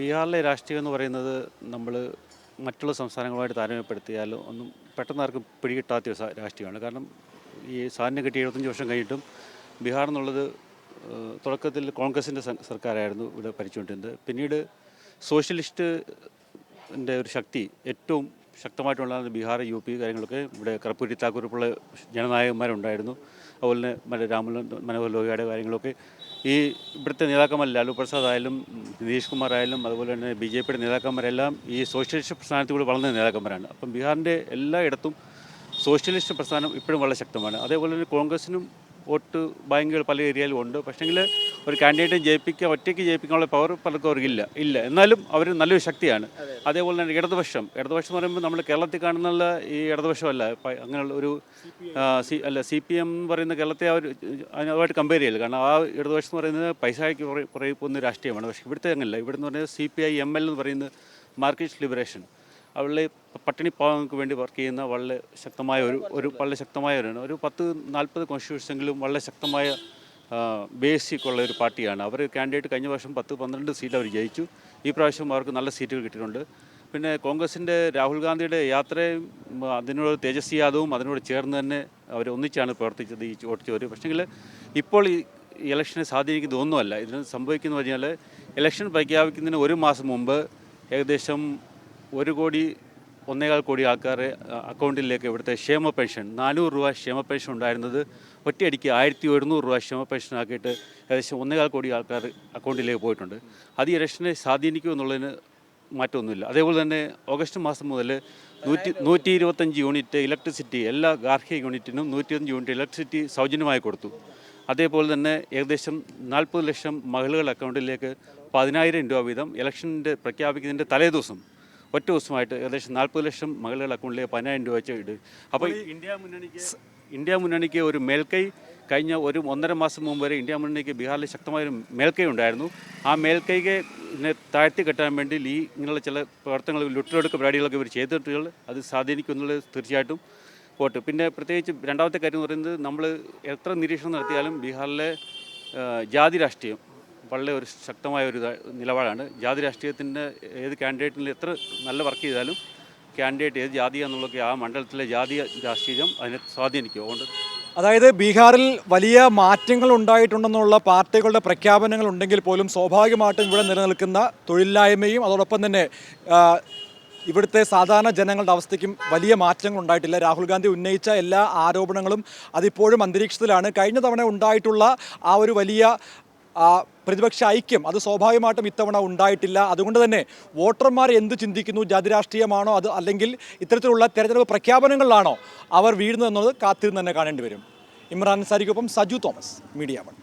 ബീഹാറിലെ രാഷ്ട്രീയം എന്ന് പറയുന്നത് നമ്മൾ മറ്റുള്ള സംസ്ഥാനങ്ങളുമായിട്ട് താരതമ്യപ്പെടുത്തിയാൽ ഒന്നും പെട്ടെന്ന് ആർക്കും പിടികിട്ടാത്ത രാഷ്ട്രീയമാണ്. കാരണം ഈ സാറിന് കിട്ടിയ എഴുപത്തഞ്ച് വർഷം കഴിഞ്ഞിട്ടും ബീഹാർ എന്നുള്ളത് തുടക്കത്തിൽ കോൺഗ്രസിന്റെ സർക്കാരായിരുന്നു ഇവിടെ ഭരിച്ചുകൊണ്ടിരുന്നത്. പിന്നീട് സോഷ്യലിസ്റ്റിന്റെ ഒരു ശക്തി ഏറ്റവും ശക്തമായിട്ടുള്ളത് ബീഹാർ യു പി കാര്യങ്ങളൊക്കെ. ഇവിടെ കർപ്പൂരി താക്കൂർ പോലുള്ള ജനനായകന്മാരുണ്ടായിരുന്നു. അതുപോലെ തന്നെ രാമ മനോഹർ ലോഹിയുടെ കാര്യങ്ങളൊക്കെ ഈ ഇവിടുത്തെ നേതാക്കന്മാർ ലാലു പ്രസാദ് ആയാലും നിതീഷ് കുമാർ ആയാലും അതുപോലെ തന്നെ ബി ജെ പിയുടെ നേതാക്കന്മാരെല്ലാം ഈ സോഷ്യലിസ്റ്റ് പ്രസ്ഥാനത്തിൽ കൂടി വളർന്ന നേതാക്കന്മാരാണ്. അപ്പം ബീഹാറിന്റെ എല്ലായിടത്തും സോഷ്യലിസ്റ്റ് പ്രസ്ഥാനം ഇപ്പോഴും വളരെ ശക്തമാണ്. അതേപോലെ തന്നെ കോൺഗ്രസിനും വോട്ട് ബാങ്കുകൾ പല ഏരിയയിലും ഉണ്ട്. പക്ഷേങ്കിൽ ഒരു കാൻഡിഡേറ്റ് ജയിപ്പിക്കുക ഒറ്റയ്ക്ക് ജയിപ്പിക്കാനുള്ള പവർ പലർക്കും അവർക്കില്ല. ഇല്ല. എന്നാലും അവർ നല്ലൊരു ശക്തിയാണ്. അതേപോലെ തന്നെ ഇടതുപക്ഷം. ഇടതുപക്ഷം എന്ന് പറയുമ്പോൾ നമ്മൾ കേരളത്തിൽ കാണുന്നുള്ള ഈ ഇടതുപക്ഷമല്ല. അങ്ങനെയുള്ള ഒരു സി അല്ല സി പി എം പറയുന്ന കേരളത്തെ അവർ അതിനായിട്ട് കമ്പയർ ചെയ്യില്ല കാരണം ആ ഇടതുപക്ഷം എന്ന് പറയുന്നത് പൈസയ്ക്ക് കുറേ പോകുന്ന രാഷ്ട്രീയമാണ്. പക്ഷേ ഇവിടുത്തെ അങ്ങനെയല്ല ഇവിടെ നിന്ന് പറയുന്നത് C P I M L എന്ന് പറയുന്നത് മാർക്കറ്റ് ലിബറേഷൻ അവളെ പട്ടിണി പാവങ്ങൾക്ക് വേണ്ടി വർക്ക് ചെയ്യുന്ന വളരെ ശക്തമായ ഒരു ഒരു വളരെ ശക്തമായ ഒരു ഒരു പത്ത് നാൽപ്പത് കോൺസ്റ്റിറ്റ്യൂഷൻസെങ്കിലും വളരെ ശക്തമായ ബേസിക് ഉള്ള ഒരു പാർട്ടിയാണ്. അവർ കാൻഡിഡേറ്റ് കഴിഞ്ഞ വർഷം പത്ത് പന്ത്രണ്ട് സീറ്റ് അവർ ജയിച്ചു. ഈ പ്രാവശ്യം അവർക്ക് നല്ല സീറ്റുകൾ കിട്ടിയിട്ടുണ്ട്. പിന്നെ കോൺഗ്രസിന്റെ രാഹുൽ ഗാന്ധിയുടെ യാത്രയും അതിനോട് തേജസ്വി യാദവും അതിനോട് ചേർന്ന് തന്നെ അവർ ഒന്നിച്ചാണ് പ്രവർത്തിച്ചത് ഈ വോട്ട് ചോര്. പക്ഷേങ്കിൽ ഇപ്പോൾ ഈ ഇലക്ഷനെ സ്വാധീനിക്കുന്നത് ഒന്നുമല്ല. ഇതിന് സംഭവിക്കുന്നത് പറഞ്ഞാൽ ഇലക്ഷൻ പ്രഖ്യാപിക്കുന്നതിന് ഒരു മാസം മുമ്പ് ഏകദേശം ഒരു കോടി ഒന്നേകാൽ കോടി ആൾക്കാരെ അ- അക്കൗണ്ടിലേക്ക് ഇവിടുത്തെ ക്ഷേമ പെൻഷൻ നാനൂറ് രൂപ ക്ഷേമ പെൻഷൻ ഉണ്ടായിരുന്നത് ഒറ്റയടിക്ക് ആയിരത്തി ഒരുന്നൂറ് രൂപ ക്ഷേമ പെൻഷൻ ആക്കിയിട്ട് ഏകദേശം ഒന്നേകാൽ കോടി ആൾക്കാർ അക്കൗണ്ടിലേക്ക് പോയിട്ടുണ്ട്. അത് ഈ ഇലക്ഷനെ സ്വാധീനിക്കും എന്നുള്ളതിന് മാറ്റമൊന്നുമില്ല. അതേപോലെ തന്നെ ഓഗസ്റ്റ് മാസം മുതൽ നൂറ്റി നൂറ്റി ഇരുപത്തഞ്ച് യൂണിറ്റ് ഇലക്ട്രിസിറ്റി എല്ലാ ഗാർഹിക യൂണിറ്റിനും നൂറ്റി ഇരുപത്തഞ്ച് യൂണിറ്റ് ഇലക്ട്രിസിറ്റി സൗജന്യമായി കൊടുത്തു. അതേപോലെ തന്നെ ഏകദേശം നാൽപ്പത് ലക്ഷം മഹിളകളുടെ അക്കൗണ്ടിലേക്ക് പതിനായിരം രൂപ വീതം ഇലക്ഷന്റെ പ്രഖ്യാപിക്കുന്നതിന്റെ തലേദിവസം ഒറ്റ ദിവസമായിട്ട് ഏകദേശം നാൽപ്പത് ലക്ഷം മകളുടെ അക്കൗണ്ടിലേക്ക് പതിനായിരം രൂപ വെച്ച് ഇട് അപ്പോൾ ഇന്ത്യ മുന്നണിക്ക് ഇന്ത്യ മുന്നണിക്ക് ഒരു മേൽക്കൈ കഴിഞ്ഞ ഒരു ഒന്നര മാസം മുമ്പ് വരെ ഇന്ത്യ മുന്നണിക്ക് ബീഹാറിൽ ശക്തമായൊരു മേൽക്കൈ ഉണ്ടായിരുന്നു. ആ മേൽക്കൈക്ക് താഴ്ത്തി കെട്ടാൻ വേണ്ടി ഈ ഇങ്ങനെയുള്ള ചില പ്രവർത്തനങ്ങൾ ലുട്ടിലെടുക്ക പരിപാടികളൊക്കെ ഇവർ ചെയ്തിട്ടുകൾ അത് സ്വാധീനിക്കും എന്നുള്ളത് തീർച്ചയായിട്ടും. വോട്ട് പിന്നെ പ്രത്യേകിച്ച് രണ്ടാമത്തെ കാര്യം എന്ന് പറയുന്നത് നമ്മൾ എത്ര നിരീക്ഷണം നടത്തിയാലും ബീഹാറിലെ ജാതി രാഷ്ട്രീയം വളരെ ഒരു ശക്തമായ ഒരു നിലപാടാണ്. ജാതി രാഷ്ട്രീയത്തിന്റെ ഏത് കാൻഡിഡേറ്റിൽ എത്ര നല്ല വർക്ക് ചെയ്താലും കാൻഡിഡേറ്റ് ഏത് ജാതി എന്നുള്ളതൊക്കെ ആ മണ്ഡലത്തിലെ ജാതി രാഷ്ട്രീയം അതിനെ സ്വാധീനിക്കും. അതുകൊണ്ട് അതായത് ബീഹാറിൽ വലിയ മാറ്റങ്ങൾ ഉണ്ടായിട്ടുണ്ടെന്നുള്ള പാർട്ടികളുടെ പ്രഖ്യാപനങ്ങൾ ഉണ്ടെങ്കിൽ പോലും സ്വാഭാവികമായിട്ടും ഇവിടെ നിലനിൽക്കുന്ന തൊഴിലില്ലായ്മയും അതോടൊപ്പം തന്നെ ഇവിടുത്തെ സാധാരണ ജനങ്ങളുടെ അവസ്ഥയ്ക്കും വലിയ മാറ്റങ്ങൾ ഉണ്ടായിട്ടില്ല. രാഹുൽ ഗാന്ധി ഉന്നയിച്ച എല്ലാ ആരോപണങ്ങളും അതിപ്പോഴും അന്തരീക്ഷത്തിലാണ്. കഴിഞ്ഞ തവണ ഉണ്ടായിട്ടുള്ള ആ ഒരു വലിയ പ്രതിപക്ഷ ഐക്യം അത് സ്വാഭാവികമായിട്ടും ഇത്തവണ ഉണ്ടായിട്ടില്ല. അതുകൊണ്ട് തന്നെ വോട്ടർമാർ എന്ത് ചിന്തിക്കുന്നു? ജാതി രാഷ്ട്രീയമാണോ അത്? അല്ലെങ്കിൽ ഇത്തരത്തിലുള്ള തെരഞ്ഞെടുപ്പ് പ്രഖ്യാപനങ്ങളിലാണോ അവർ വീഴുന്നതെന്നുള്ളത് കാത്തിരുന്ന് തന്നെ കാണേണ്ടി വരും. ഇമ്രാൻ അൻസാരിക്കൊപ്പം സജു തോമസ് മീഡിയ വൺ.